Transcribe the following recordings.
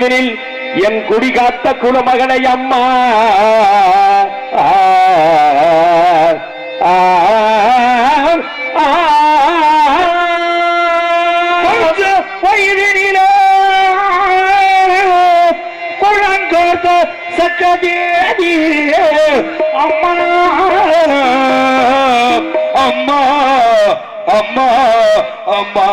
தீவினில் என் குடி காத்த குலமகனை அம்மா. சக்கதேவி அம்மா அம்மா அம்மா அம்மா.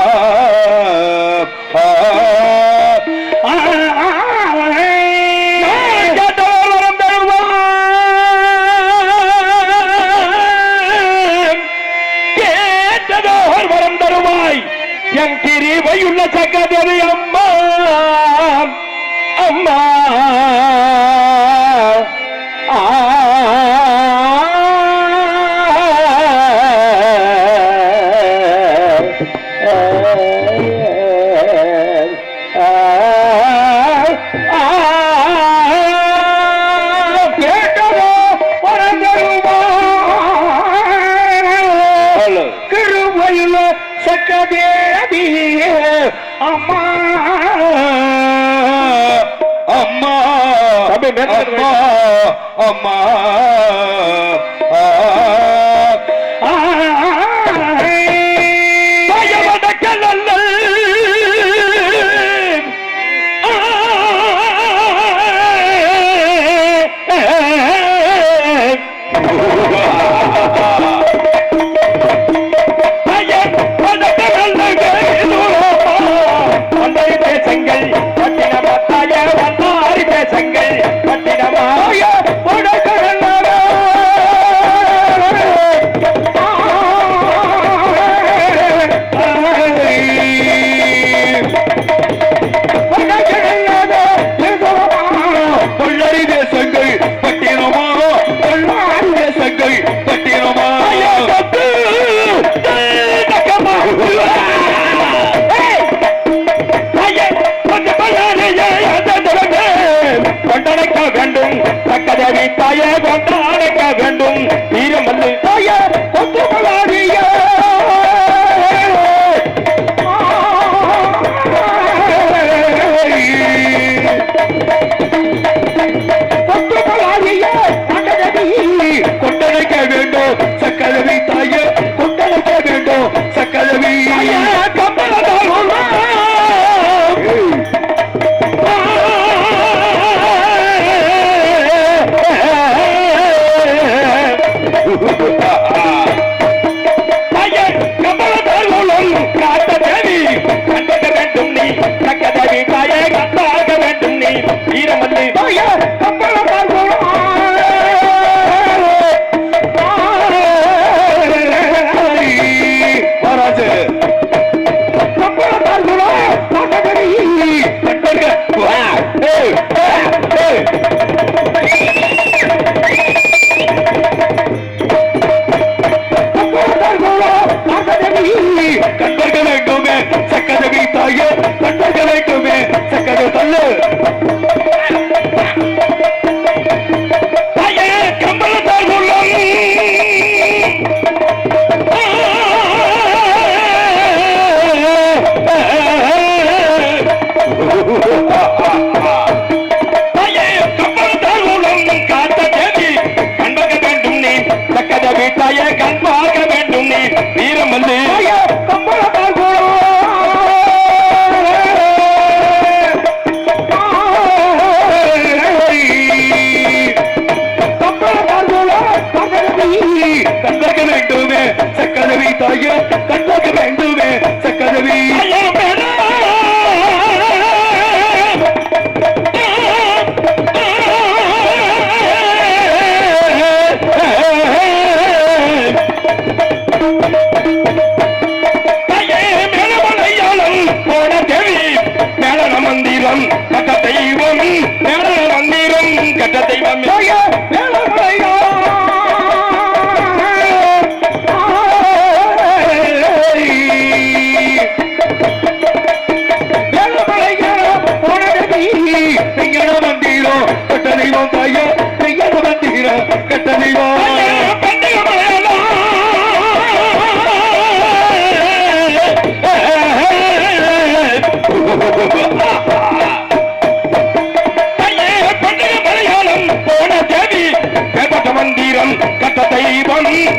என் கிரிவையுள்ள சக்கதேவி அம்மா அம்மா. தக்கதவி தாயே கத்தாக வேண்டும் நீ வீரமல்லி தாயார் மந்திரம்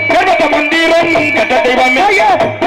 தெய்வம் கட்ட மந்திரம் கட்ட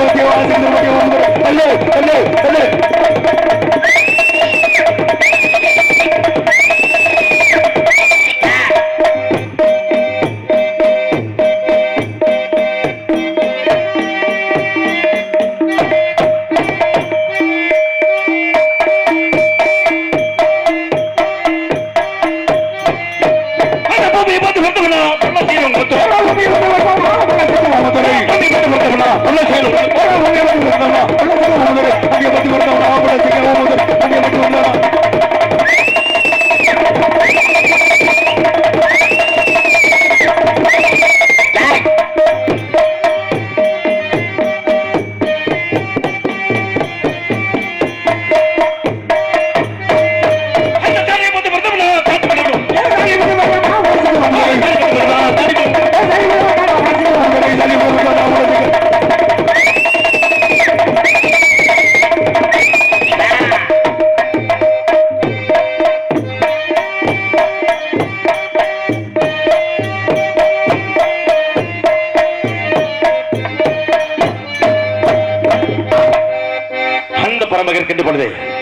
Thank you. அந்த வருகிறது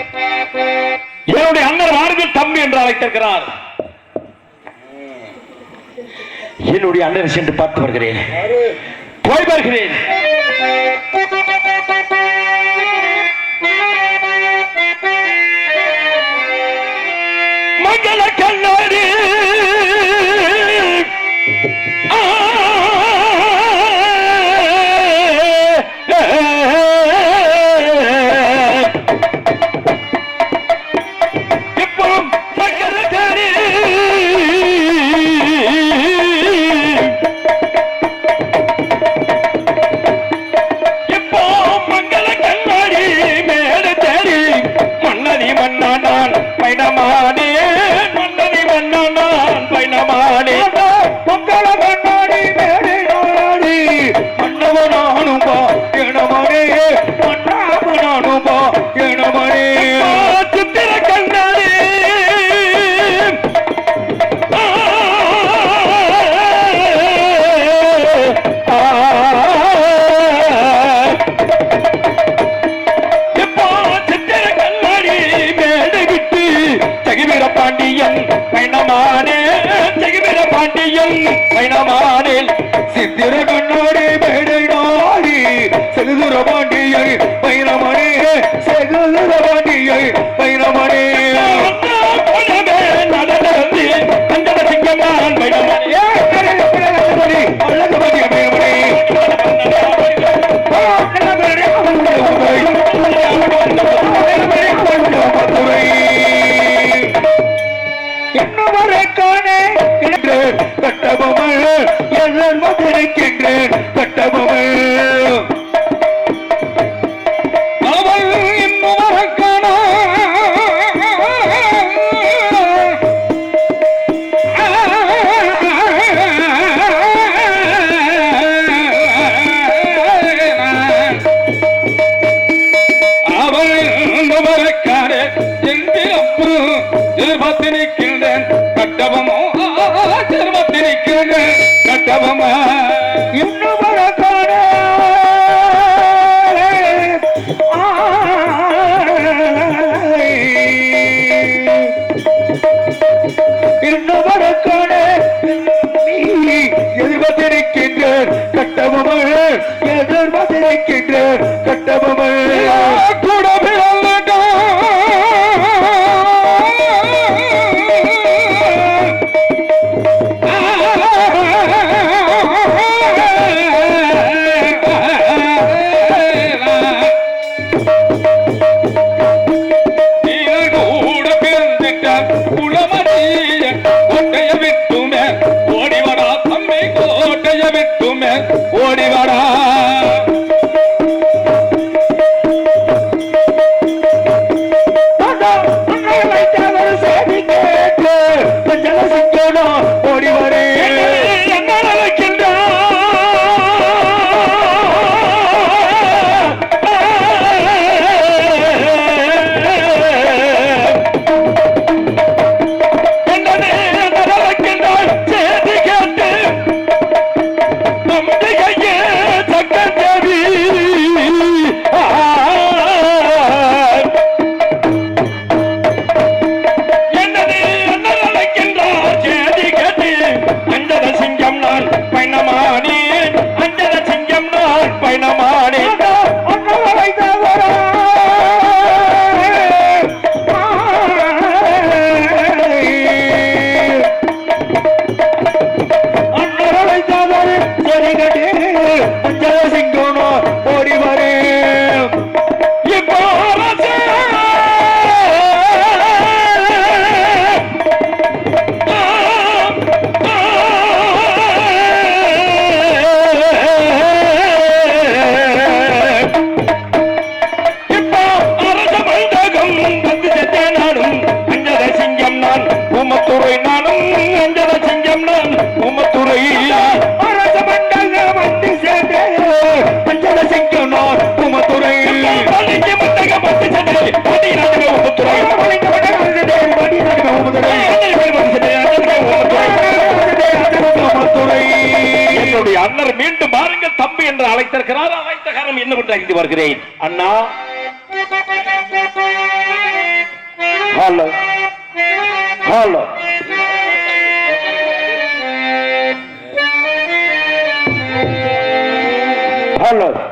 என்னுடைய அண்ணன் வாருங்கள் தம்பி என்று அழைத்திருக்கிறார். என்னுடைய அண்ணன் சென்று பார்த்து வருகிறேன். போய் வருகிறேன். பயணமானில் சித்திர கண்ணோடு விண்ணப்பத்தை அழைத்து வருகிறேன் அண்ணா. ஹலோ. ஹலோ. ஹலோ.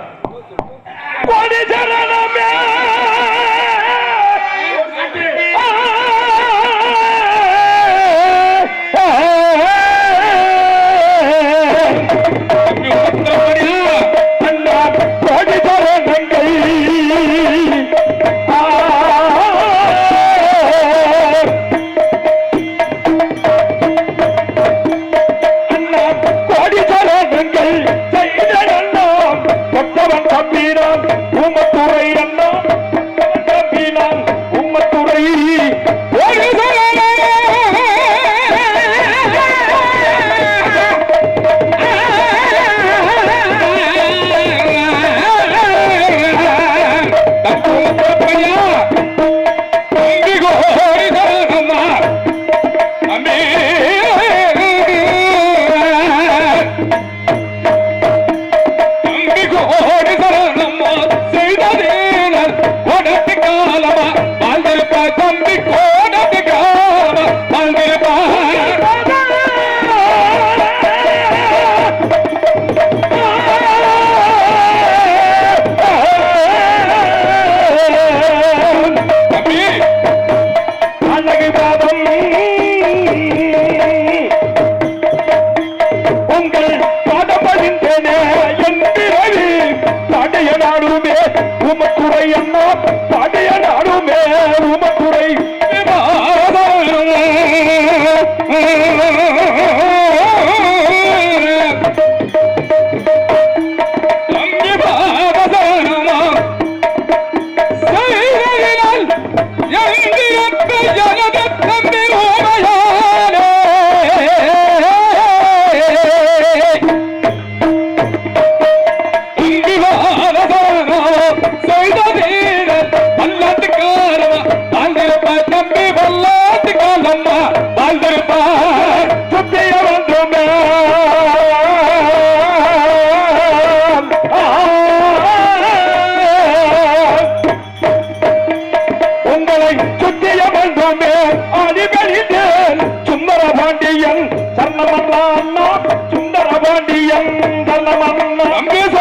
பாண்டியன்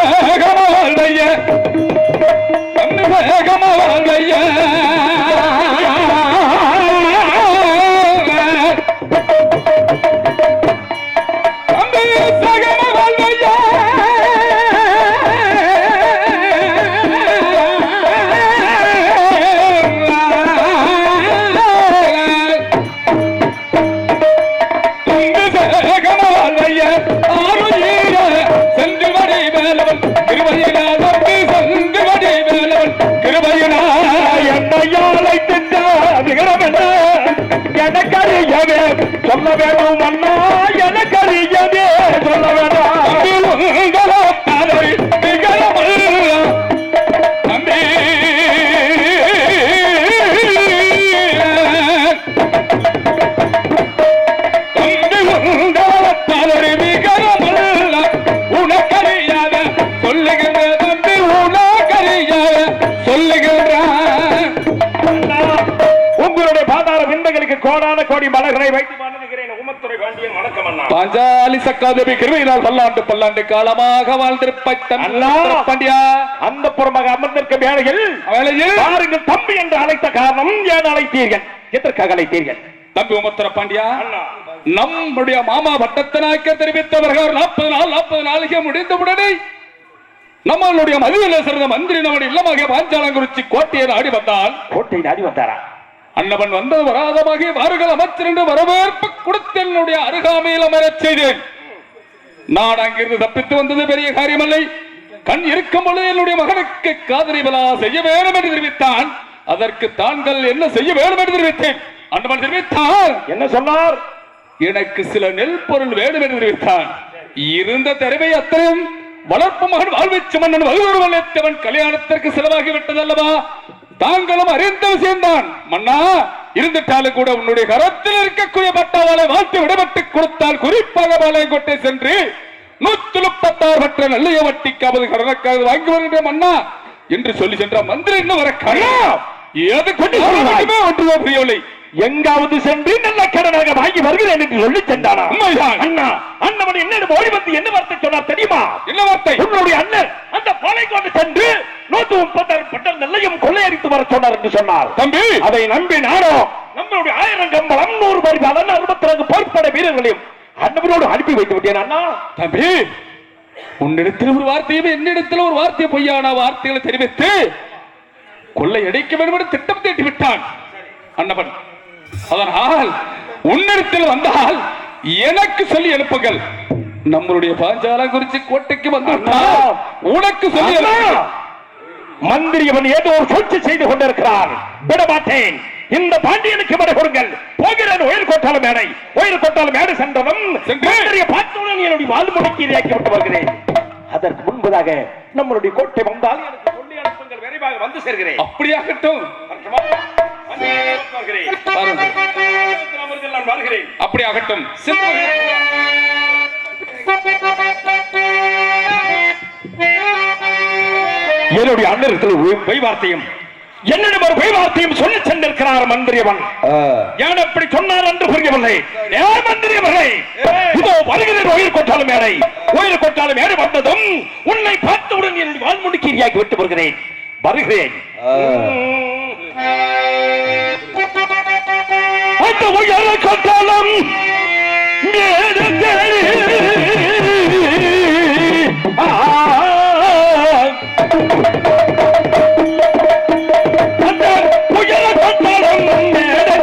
சொல்ல வேண்டும் அண்ணா. எனக்கு எனக்கறியவே சொல்ல வேண்டாம் கோடான கோடி மலை பாஞ்சாலி சக்காதேவி கிருமையினால் பல்லாண்டு பல்லாண்டு காலமாக வாழ்ந்திருப்ப. பாண்டியா. அந்த புறமாக அமர்ந்திருக்கும் வேளையில் வேளையில் பாருங்கள் தம்பி என்று அழைத்த காரணம் ஏன் அழைத்தீர்கள்? எதற்காக அழைத்தீர்கள்? தம்பி உமத்திர பாண்டியா நம்முடைய மாமா வட்டத்தனாக்க தெரிவித்தவர்கள் நாற்பது நாள் நாற்பது நாளைக்கு முடிந்தவுடனே நம்மளுடைய மதுவில சிறந்த மந்திரி நம்முடைய இல்லமாக பாஞ்சாலங்குறிச்சி கோட்டையை நாடி வந்தால் கோட்டை நாடி வந்தாரா? அன்னவன் வந்தது வராதமாக அமைச்சர் என்று வரவேற்பு கொடுத்து என்னுடைய அருகாமையில் அமரச் செய்தேன். நான் அங்கிருந்து தப்பித்து வந்தது பெரிய காரியமல்லை. கண் இருக்கும் பொழுது என்னுடைய மகனுக்கு காதலி விழா செய்ய வேண்டும் என்று தெரிவித்தான். அதற்கு தாங்கள் என்ன செய்ய வேண்டும் என்று தெரிவித்தேன். அன்னவன் தெரிவித்தான் என்ன சொன்னார்? எனக்கு சில நெல் பொருள் வேண்டும் என்று தெரிவித்தான். இருந்த திறமை அத்தனையும் வளர்ப்பு மகன் வாழ்விச்சு மன்னன் வகுவருவன் கல்யாணத்திற்கு செலவாகி விட்டது அல்லவா? தாங்களும் அறிந்த விஷயம்தான். மன்னா இருந்துட்டாலும் கூட உன்னுடைய கரத்தில் இருக்கக்கூடிய பட்டாவாளை வாழ்த்து விடப்பட்டு கொடுத்தால் குறிப்பாக பாளையங்கோட்டை சென்று நூத்தி முப்பத்தாறு மற்ற நல்லைய வட்டிக்காவது கடனுக்காக வாங்கி வருகின்ற மன்னா என்று சொல்லி சென்ற மந்திரி இன்னும் வர கண்ணா எது கொண்டு ஒன்றுமே புரியவில்லை. எங்காவது சென்று நல்ல கடனாக வாங்கி வருகிறேன் என்று சொல்லி சென்றானா. அண்ணா அண்ணவன் என்னிடம் ஓடி வந்து என்ன வார்த்தை சொன்னார் தெரியுமா? என்ன வார்த்தை? உன்னுடைய அண்ணன் அந்த பாலை கொண்டு சென்று நூத்தி முப்பத்தாறு பட்டம் நெல்லையும் கொள்ளையடித்து வர சொன்னார் என்று சொன்னார். தம்பி! அதை நம்பி நானும் நம்மளுடைய ஆயிரம் கம்பளம் நூறு பரிபாலன் அறுபத்தி நான்கு போர்ப்படை வீரர்களையும் அண்ணவரோடு அனுப்பி வைத்து விட்டேன் அண்ணா. தம்பி! உன்னிடத்தில் ஒரு வார்த்தையும் என்னிடத்தில் ஒரு வார்த்தை பொய்யான வார்த்தைகளை தெரிவித்து கொள்ளை அடைக்க வேண்டும் என்று திட்டம் தீட்டி விட்டான் அன்னவன் அதனால் உன்னிடத்தில் வந்தால் எனக்கு சொல்லி எழுப்புங்கள் நம்மளுடைய பாஞ்சாலம் குறிச்சி கோட்டைக்கு வந்து விட்டால் உனக்கு சொல்லி அண்ணா! எழுப்புங்கள். மந்திரி அவன் ஏதோ ஒரு சூழ்ச்சி செய்து கொண்டிருக்கிறான். விட மாட்டேன் இந்த பாண்டியனுக்கு விட கொடுங்கள். போகிறேன். உயிர் கொட்டால மேடை. உயிர் கொட்டால மேடை சென்றவன் பார்த்தவுடன் என்னுடைய வாழ்முனைக்கு இரையாக்கி விட்டு வருகிறேன். அதற்கு முன்பதாக நம்மளுடைய கோட்டை வந்தால் எனக்கு சொல்லி அனுப்புங்கள். விரைவாக வந்து சேர்கிறேன். அப்படியாகட்டும். அப்படியாகட்டும் சென்று என்னுடைய அண்ணத்தில் பொய் வார்த்தையும் என்னிடம் ஒரு பொய் வார்த்தையும் சொல்லி சென்றிருக்கிறார் மந்திரியவன். ஏன் அப்படி சொன்னார் என்று புரியவில்லை. ஏன் மந்திரியவர்களே? இதோ வருகிறேன் உயிர் கொட்டாலும் மேடை உயிர் கொட்டாலும் மேடை வந்ததும் உன்னை பார்த்தவுடன் என்னுடைய வாழ்முடிக்கு விட்டு வருகிறேன். வருகிறேன் அந்த உயர கொட்டாலும் மேடை தேடி. ஆ அந்த உயர கொட்டாலும் மேடை